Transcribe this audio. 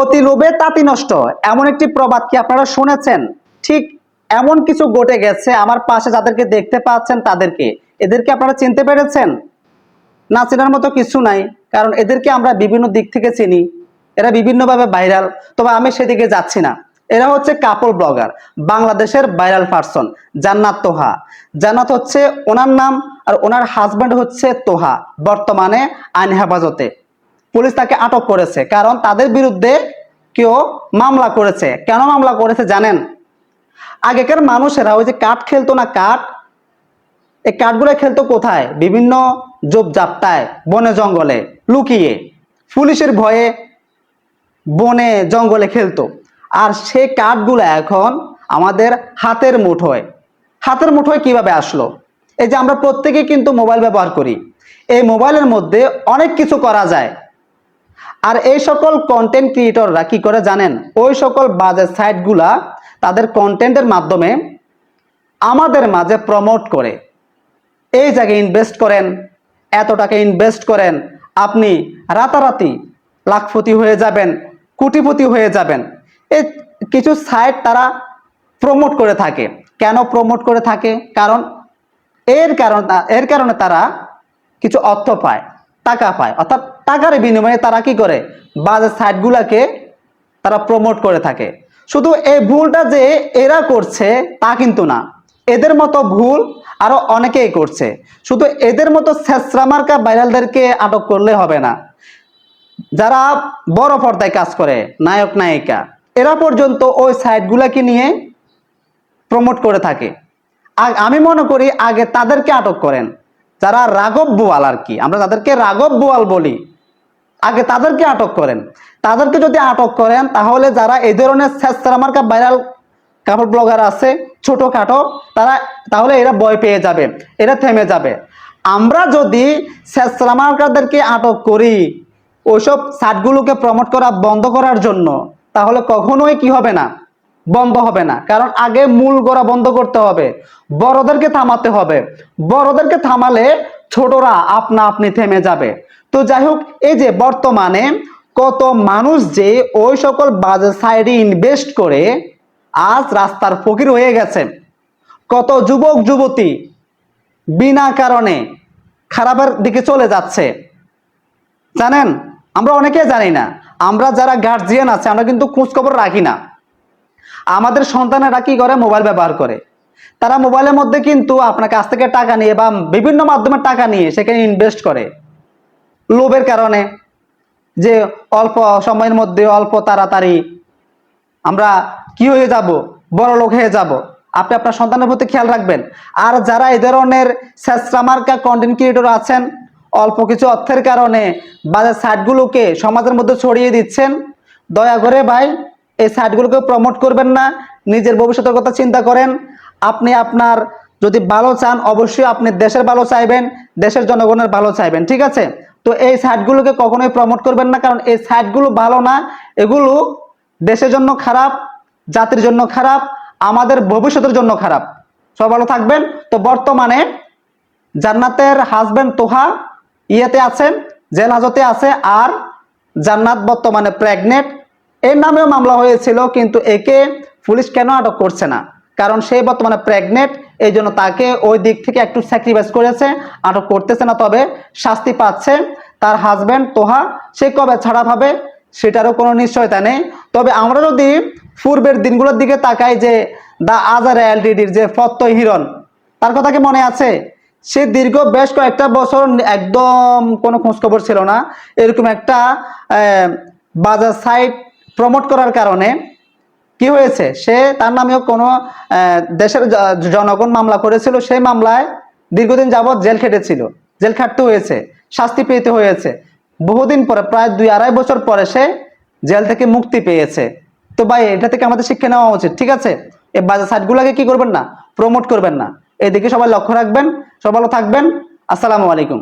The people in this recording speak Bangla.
অতি লোভে তাঁতি নষ্ট। এমন একটি প্রবাদ কি আপনারা শুনেছেন? ঠিক এমন কিছু ঘটে গেছে আমার পাশে যাদেরকে দেখতে পাচ্ছেন তাদেরকে। এদেরকে আপনারা চিনতে পেরেছেন? না চেনার মতো কিছু নাই, কারণ এদেরকে আমরা বিভিন্ন দিক থেকে চিনি। এরা বিভিন্নভাবে ভাইরাল, তবে আমি সেদিকে যাচ্ছি না। এরা হচ্ছে কাপড় ব্লগার, বাংলাদেশের ভাইরাল পার্সন, জান্নাত তোহা। জান্নাত হচ্ছে ওনার নাম আর ওনার হাজব্যান্ড হচ্ছে তোহা, বর্তমানে আইন হেফাজতে। পুলিশ তাকে আটক করেছে, কারণ তাদের বিরুদ্ধে কেউ মামলা করেছে। কেন মামলা করেছে জানেন? আগেকার মানুষেরা ওই যে কাঠ খেলতো না কাঠ? এই কাঠগুলো খেলতো কোথায়? বিভিন্ন জোপজাপ্তায় বনে জঙ্গলে লুকিয়ে। পুলিশের ভয়ে বনে জঙ্গলে খেলতো। আর সেই কাঠগুলো এখন আমাদের হাতের মুঠোয়। হাতের মুঠোয় কীভাবে আসলো? এই যে আমরা প্রত্যেকে কিন্তু মোবাইল ব্যবহার করি। এই মোবাইলের মধ্যে অনেক কিছু করা যায়। আর এই সকল কন্টেন্ট ক্রিয়েটররা কি করে জানেন? ওই সকল বাজে সাইটগুলা তাদের কন্টেন্টের মাধ্যমে আমাদের মাঝে প্রমোট করে। এই জায়গায় ইনভেস্ট করেন, এত টাকা ইনভেস্ট করেন, আপনি রাতারাতি লাখপতি হয়ে যাবেন, কোটিপতি হয়ে যাবেন। এই কিছু সাইট তারা প্রমোট করে থাকে। কেন প্রমোট করে থাকে? কারণ এর কারণ, এর কারণে তারা কিছু অর্থ পায়, টাকা পায়। অর্থাৎ টাকার বিনিময়ে তারা কি করে? বাজার সাইটগুলোকে তারা প্রমোট করে থাকে। শুধু এই ভুলটা যে এরা করছে তা কিন্তু না। এদের মতো ভুল আরও অনেকেই করছে। শুধু এদের মতো ছেসরামার্কা ভাইরালদেরকে আটক করলে হবে না। যারা বড় পর্দায় কাজ করে, নায়ক, নায়িকা, এরা পর্যন্ত ওই সাইটগুলোকে নিয়ে প্রমোট করে থাকে। আমি মনে করি আগে তাদেরকে আটক করেন। যারা রাঘব বোয়াল আর কি, আমরা তাদেরকে রাঘব বোয়াল বলি। আগে তাদেরকে আটক করেন। তাদেরকে যদি আটক করেন, তাহলে যারা এই ধরনের মার্কা ভাইরাল কাপড় ব্লগার আছে, ছোটখাটো, তারা, তাহলে এরা ভয় পেয়ে যাবে, এরা থেমে যাবে। আমরা যদি মার্কাদেরকে আটক করি, ওইসব সাইটগুলোকে প্রমোট করা বন্ধ করার জন্য, তাহলে কখনোই কি হবে না? বন্ধ হবে না। কারণ আগে মূল গোড়া বন্ধ করতে হবে, বড়দেরকে থামাতে হবে। বড়দেরকে থামালে ছোটরা আপনা আপনি থেমে যাবে। তো যাই হোক এই যে বর্তমানে কত মানুষ যে ওই সকল বাজার সাইডে ইনভেস্ট করে আজ রাস্তার ফকির হয়ে গেছে। কত যুবক, যুবতী বিনা কারণে খারাপের দিকে চলে যাচ্ছে। জানেন? আমরা অনেকে জানি না। আমরা যারা গার্জিয়ান আছে, আমরা কিন্তু খোঁজখবর রাখি না। আমাদের সন্তানেরা কি করে? মোবাইল ব্যবহার করে। তারা মোবাইলের মধ্যে কিন্তু আপনার কাছ থেকে টাকা নিয়ে বা বিভিন্ন মাধ্যমে টাকা নিয়ে সেখানে ইনভেস্ট করে। লোভের কারণে যে অল্প সময়ের মধ্যে অল্প তাড়াতাড়ি আমরা কি হয়ে যাব? বড় লোক হয়ে যাব। আপনি আপনার সন্তানের প্রতি খেয়াল রাখবেন। আর যারা এই ধরনের স্যাসরামার্কা কন্টেন্ট ক্রিয়েটর আছেন, অল্প কিছু অর্থের কারণে বাজার সাইটগুলোকে সমাজের মধ্যে ছড়িয়ে দিচ্ছেন, দয়া করে ভাই, এই সাইটগুলোকে প্রমোট করবেন না। নিজের ভবিষ্যতের কথা চিন্তা করেন। আপনি আপনার যদি ভালো চান, অবশ্যই আপনি দেশের ভালো চাইবেন, দেশের জনগণের ভালো চাইবেন। ঠিক আছে? তো এই সাইটগুলোকে কখনোই প্রমোট করবেন না, কারণ এই সাইটগুলো ভালো না। এগুলো দেশের জন্য খারাপ, জাতির জন্য খারাপ, আমাদের ভবিষ্যতের জন্য খারাপ। সব ভালো থাকবেন। তো বর্তমানে জান্নাতের হাজবেন্ড তোহা ইয়েতে আছেন, জেল হাজতে আছে, আর জান্নাত বর্তমানে প্রেগনেন্ট এর নামেও মামলা হয়েছিল, কিন্তু একে পুলিশ কেন আটক করছে না? কারণ সে বর্তমানে প্রেগনেন্ট এই জন্য তাকে ওই দিক থেকে একটু স্যাক্রিফাইস করেছে, আটক করতেছে না, তবে শাস্তি পাচ্ছে তার হাজব্যান্ড তোহা। সে কবে ছাড়া পাবে সেটারও কোনো নিশ্চয়তা নেই। তবে আমরা যদি পূর্বের দিনগুলোর দিকে তাকাই যে দা আজার এলটিডির যে ফত্তই হিরণ, তার কথা কি মনে আছে? সে দীর্ঘ বেশ কয়েকটা বছর একদম কোনো খোঁজখবর ছিল না। এরকম একটা বাজার সাইট প্রমোট করার কারণে কি হয়েছে? সে তার নামেও কোনো দেশের জনগণ মামলা করেছিল সেই মামলায় দীর্ঘদিন যাবৎ জেল খেটেছিল। জেল খাটতে হয়েছে, শাস্তি পেতে হয়েছে। বহুদিন পরে, প্রায় দুই আড়াই বছর পরে সে জেল থেকে মুক্তি পেয়েছে। তো ভাই, এটা থেকে আমাদের শিক্ষা নেওয়া উচিত, ঠিক আছে? এই বাজার সাইটগুলোকে কি করবেন না? প্রমোট করবেন না। এদিকে সবাই লক্ষ্য রাখবেন, সবাই ভালো থাকবেন। আসসালামু আলাইকুম।